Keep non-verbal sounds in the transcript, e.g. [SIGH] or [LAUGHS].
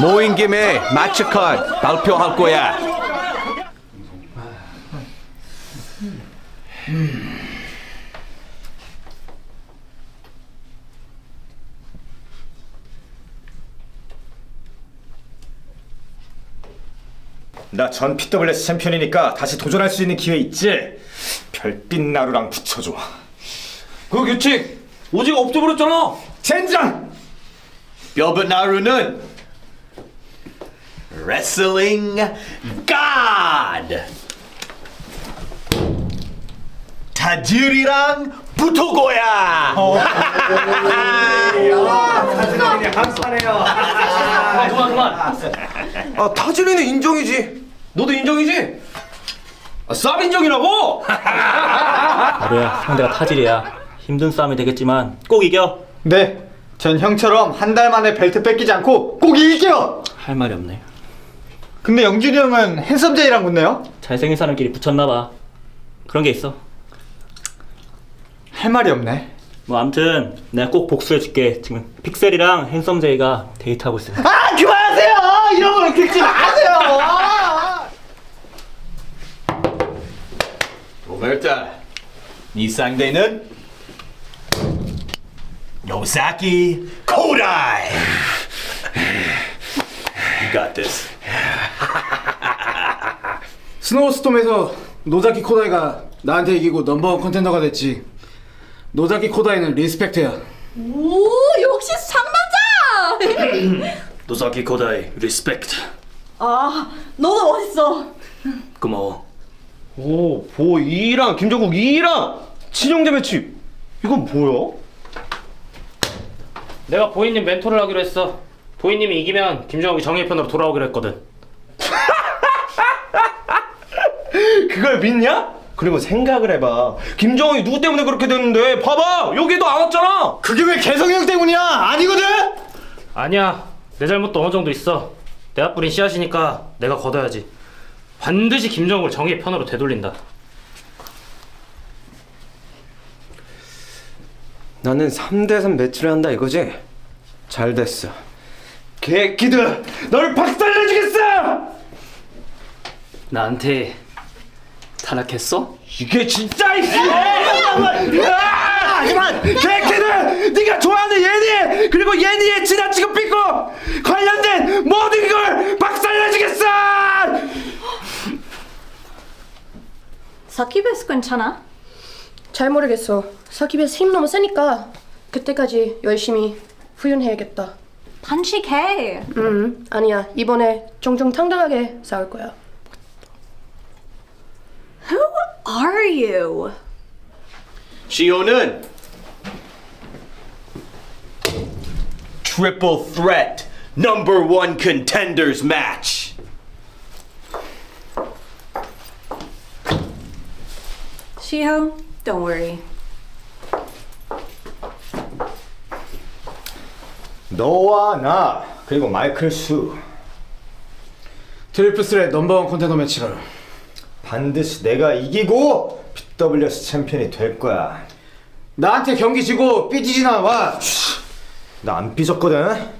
모인 김에 마츠 카드 발표할 거야. 나 전 PWS 챔피언이니까 다시 도전할 수 있는 기회 있지? 별빛 나루랑 붙여줘. 그 규칙 오직 없애버렸잖아. 젠장! 뼈브 나루는 레슬링 갓. 타질이랑 붙을 거야. 아, 그만 그만. 아 타질이는 인정이지. 너도 인정이지? 아, 쌉 인정이라고? 나루야 상대가 타질이야 힘든 싸움이 되겠지만 꼭 이겨 네, 전 형처럼 한 달 만에 벨트 뺏기지 않고 꼭 이길게요. 할 말이 없네 근데 영준이 형은 핸섬제이랑 붙네요. 잘생긴 사람끼리 붙였나봐 그런 게 있어 할 말이 없네. 뭐 암튼 내가 꼭 복수해줄게 지금 픽셀이랑 핸섬 제이가 데이트하고 있어 아 그만하세요. 이런 거 긁지 마세요. 오늘따 네 상대는 요사키 코다이. You got this. 스노우스톰에서 노자키 코다이가 나한테 이기고 넘버원 컨텐더가 됐지. 노자키 코다이는 리스펙트야. 오 역시 상남자! [LAUGHS] 노사키 코다이 리스펙트 아 너도 멋있어. 고마워 오, 보 2랑 김정국 2랑 친형제 매치. 이건 뭐야? 내가 보이님 멘토를 하기로 했어. 보이님이 이기면 김정욱이 정예편으로 돌아오기로 했거든. [LAUGHS] 그걸 믿냐? 그리고 생각을 해봐. 김정은이 누구 때문에 그렇게 됐는데? 봐봐, 여기도 안 왔잖아. 그게 왜 개성이 형 때문이야? 아니거든. 아니야, 내 잘못도 어느 정도 있어. 내가 뿌린 씨앗이니까 내가 걷어야지. 반드시 김정욱을 정예편으로 되돌린다. 나는 3대3 매치를 한다 이거지? 잘 됐어. 개끼들, 널 박살내주겠어! 나한테 타락했어? 이게 진짜 이씨. 하지만 개캐들, 네가 좋아하는 예니 그리고 예니의 지나치고 삐고 관련된 모든 걸 박살내주겠어. 사키베스 괜찮아? 잘 모르겠어. 사키베스 힘 너무 세니까 그때까지 열심히 훈련해야겠다. 단식해. 음, 아니야. 이번에 정정당당하게 싸울 거야. are you? 시오는 Triple Threat Number One Contenders Match. 시호, don't worry. 너와 나 그리고 마이클 수 트리플 스레 넘버원 컨텐더 매치를. 반드시 내가 이기고 PWS 챔피언이 될 거야. 나한테 경기 지고 삐지지 나 와. 나 안 삐졌거든.